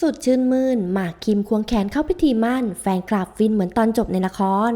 สุดชื่นมืน่นหมากคิมควงแขนเข้าพิธีมั่น แฟนคลับฟินเหมือนตอนจบในละคร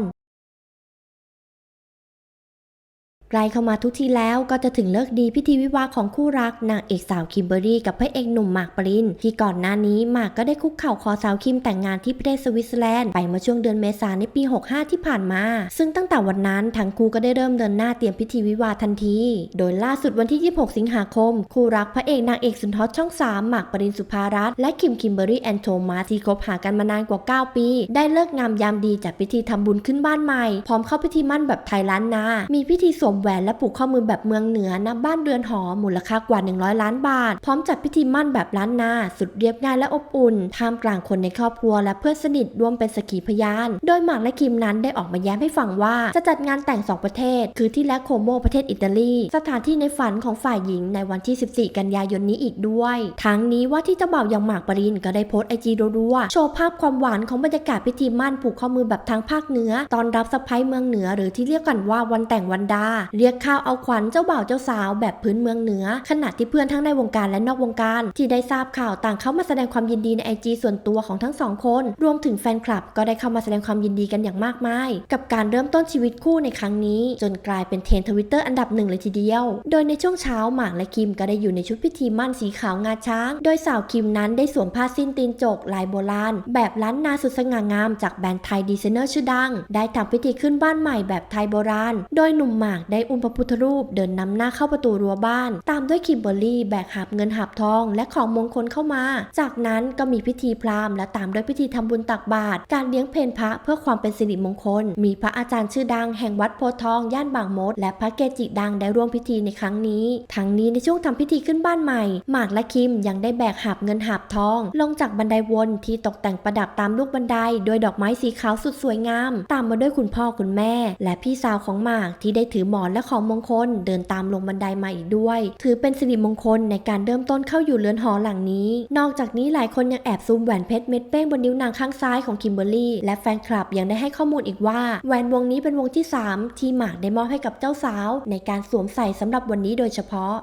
ใกล้เข้ามาทุกทีแล้วก็จะถึงเลิกดีพิธีวิวาของคู่รักนางเอกสาวคิมเบอรี่กับพระเอกหนุ่มหมากปรินที่ก่อนหน้านี้หมากก็ได้คุกเข่าขอสาวคิมแต่งงานที่ประเทศสวิตเซอร์แลนด์ไปเมื่อช่วงเดือนเมษายนในปี 65 ที่ผ่านมา ซึ่งตั้งแต่วันนั้นทั้งคู่ก็ได้เริ่มเดินหน้าเตรียมพิธีวิวาทันที โดยล่าสุดวันที่ 26 สิงหาคม คู่รักพระเอกนางเอกสุดฮอตช่อง3หมากปรินสุภารัตน์และคิมคิมเบอรี่แอนโทมัสที่คบหากันมานานกว่า 9 ปี ได้เลิกงามยามดีจัดพิธีทำบุญขึ้นบ้านใหม่พร้อมเข้าพิธีมั่นแบบไทยล้านนา มีพิธีสวมแหวนและผูกข้อมือแบบเมืองเหนือณบ้านเรือนหอมูลค่ากว่า 100 ล้านบาท พร้อมจัดพิธีมั่นแบบล้านนาสุดเรียบง่ายและอบอุ่นท่ามกลางคนในครอบครัวและเพื่อนสนิทร่วมเป็นสกีพยาน โดยหมากและคิมนั้นได้ออกมาแย้มให้ฟังว่า จะจัดงานแต่ง 2 ประเทศ คือที่แลคโคโมประเทศอิตาลี สถานที่ในฝันของฝ่ายหญิงในวันที่ 14 กันยายนนี้อีกด้วย ทั้งนี้ว่าที่เจ้าบ่าวอย่างหมากปรินก็ได้โพสต์ไอจีรัวๆโชว์ภาพความหวานของบรรยากาศพิธีมั่นผูกข้อมือแบบทางภาคเหนือตอนรับสะพ้ายเมืองเหนือหรือที่เรียกกันว่าวันแต่งวันดาเรียกข้าวเอาขวัญเจ้าบ่าวเจ้าสาวแบบพื้นเมืองเหนือ ขณะที่เพื่อนทั้งในวงการและนอกวงการ ที่ได้ทราบข่าวต่างเข้ามาแสดงความยินดีในไอจีส่วนตัวของทั้งสองคน รวมถึงแฟนคลับก็ได้เข้ามาแสดงความยินดีกันอย่างมากมาย กับการเริ่มต้นชีวิตคู่ในครั้งนี้ จนกลายเป็นเทรนทวิตเตอร์อันดับหนึ่งเลยทีเดียว โดยในช่วงเช้าหมากและคิมก็ได้อยู่ในชุดพิธีมั่นสีขาวงาช้าง โดยสาวคิมนั้นได้สวมผ้าสิ้นตีนจกลายโบราณ แบบล้านนาสุดสง่างามจากแบรนด์ไทยดีไซเนอร์ชื่อดัง ได้ทำพิธีขึ้นบ้านใหม่แบบไทยโบราณ โดยหนุ่มหมากได้อุ้มพระพุทธรูปเดินนำหน้าเข้าประตูรั้วบ้าน ตามด้วยคิมเบอร์รี่แบกหาบเงินหาบทอง และของมงคลเข้ามา จากนั้นก็มีพิธีพราหมณ์และตามด้วยพิธีทำบุญตักบาตรการเลี้ยงเพลพระเพื่อความเป็นสิริมงคล มีพระอาจารย์ชื่อดังแห่งวัดโพทองย่านบางมด และพระเกจิดังได้ร่วมพิธีในครั้งนี้ ทั้งนี้ในช่วงทำพิธีขึ้นบ้านใหม่ หมากและคิมยังได้แบกหาบเงินหาบทอง ลงจากบันไดวนที่ตกแต่งประดับตามลูกบันไดโดยดอกไม้สีขาวสุดสวยงาม ตามมาด้วยคุณพ่อคุณแม่ และพี่สาวของหมากที่ได้ถือหมออนและของมงคลเดินตามลงบันไดมาอีกด้วย ถือเป็นสิริมงคลในการเริ่มต้นเข้าอยู่เรือนหอหลังนี้ นอกจากนี้หลายคนยังแอบซูมแหวนเพชรเม็ดเป้งบนนิ้วนางข้างซ้ายของคิมเบอรรี่และแฟนคลับยังได้ให้ข้อมูลอีกว่าแหวนวงนี้เป็นวงที่ 3 ที่หมากได้มอบให้กับเจ้าสาว ในการสวมใส่สำหรับวันนี้โดยเฉพาะ